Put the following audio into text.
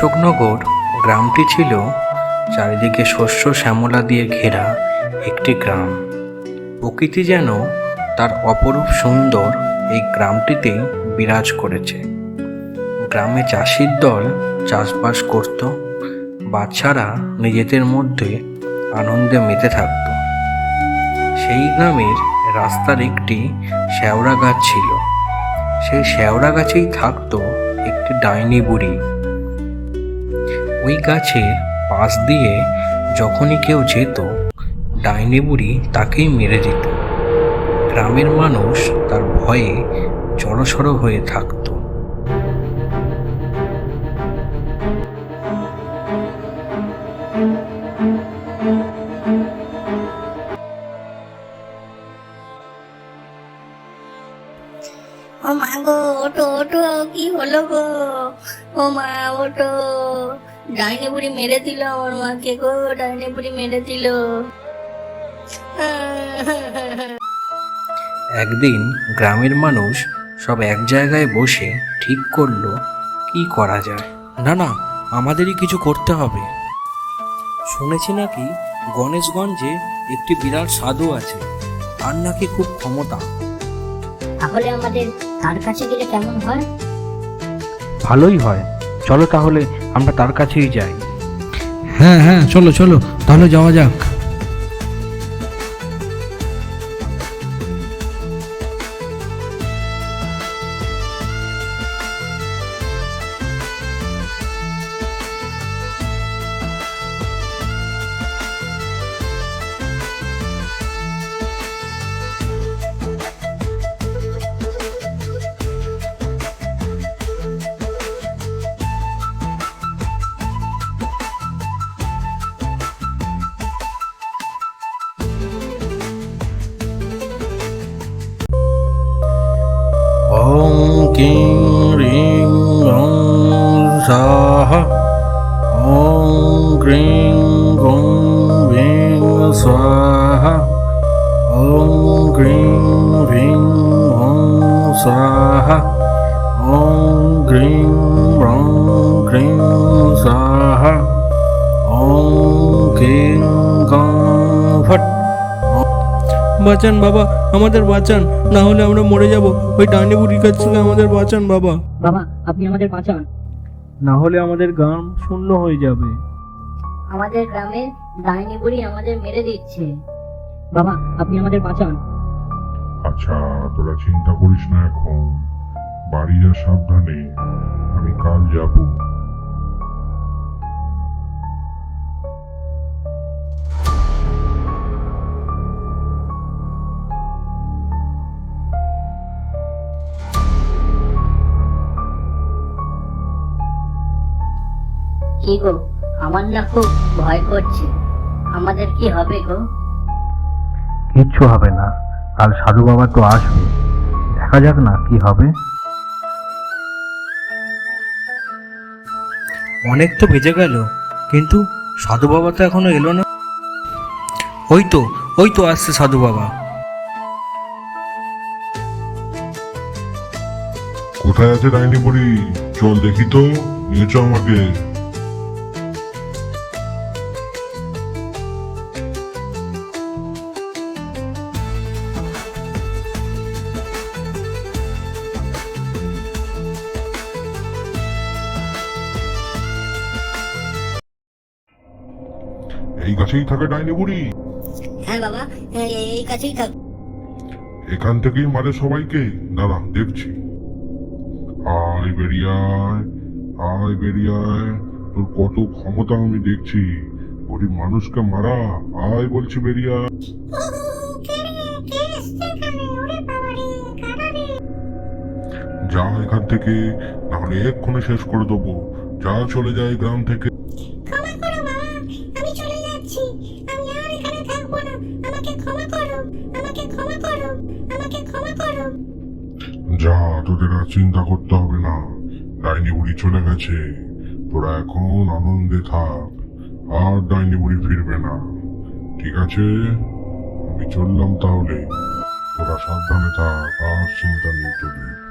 অশোকনগর গ্রামটি ছিল চারিদিকে শস্য শ্যামলা দিয়ে ঘেরা একটি গ্রাম। প্রকৃতি যেন তার অপরূপ সুন্দর এই গ্রামটিতেই বিরাজ করেছে। গ্রামে চাষির দল চাষবাস করত, বাচ্চারা নিজেদের মধ্যে আনন্দে মেতে থাকত। সেই গ্রামের রাস্তার একটি শ্যাওড়া গাছ ছিল। সেই শ্যাওড়া গাছেই থাকতো একটি ডাইনি বুড়ি। ওই গাছের পাশ দিয়ে যখনই কেউ যেত, ডাইনি বুড়ি তাকেই মেরে দিত। গ্রামের মানুষ তার ভয়ে জড়সড় হয়ে থাকতো। ও মা গো, ওটো ওটো, কি হলো গো? ও মা, ওটো। ডাইনি বুড়ি মেরে দিল আমার মাকে গো ডাইনি বুড়ি মেরে দিল। একদিন গ্রামের মানুষ সব এক জায়গায় বসে ঠিক করল কি করা যায়? না না আমাদেরই কিছু করতে হবে। শুনেছি নাকি গণেশগঞ্জে একটি বিরাট সাধু আছে আর নাকি খুব ক্ষমতা। তাহলে আমাদের তার কাছে গেলে কেমন হয়? ভালোই হয়। চলো তাহলে আমরা তার কাছেই যাই। হ্যাঁ হ্যাঁ চলো চলো তাহলে যাওয়া যাক। கிங் ரீங் ஓம் சாஹா ஓம் கிரீங் கோம் வீங் ஸ்வாஹா ஓம் கிரீங் ரீங் ஓம் சாஹா ஓம் கிரீங் ரோம் கிரீங் சாஹா ஓம் கே বাঁচান বাবা আমাদের বাঁচান না হলে আমরা মরে যাব। ওই ডাইনি বুড়ির কাছ থেকে আমাদের বাঁচান বাবা। বাবা আপনি আমাদের বাঁচান। না হলে আমাদের গ্রাম শূন্য হয়ে যাবে। আমাদের গ্রামে ডাইনি বুড়ি আমাদের মেরে দিচ্ছে। বাবা আপনি আমাদের বাঁচান। আচ্ছা তোরা চিন্তা করিস না এখন। বাড়ি যা সাবধানে আমি কাল যাব। কি গো? আমার না খুব ভয় করছে। আমাদের কি হবে গো? কিচ্ছু হবে না। কাল সাধু বাবা তো আসবে। দেখা যাক না কি হবে। অনেক তো বেজে গেল কিন্তু সাধু বাবা তো এখনও এলো না। ওই তো ওই তো আসছে সাধু বাবা। কোথায় আছে ডাইনি বুড়ি চল দেখি তো নিয়ে চ আমাকে। এই গাছেই থাকে ডাইনি বুড়ি। হ্যাঁ বাবা এই- এই কাছেই থাক। এখান থেকেই মারে সবাইকে। দাঁড়া দেখছি। আয় বেরিয়ায় আয় বেরিয়ায় তোর কত ক্ষমতা আমি দেখছি। গরিব মানুষকে মারা আয় বলছি বেরিয়া যা এখান থেকে নাহলে এক্ষুনি শেষ করে দেবো। যা চলে যায় গ্রাম থেকে ক্ষমা করো যা, তোদের আর চিন্তা করতে হবে না। ডাইনি বুড়ি চলে গেছে। তোরা এখন আনন্দে থাক, আর ডাইনি বুড়ি ফিরবে না। ঠিক আছে? আমি চললাম তাহলে। তোরা সাবধানে থাক, আর চিন্তা নেই তোদের।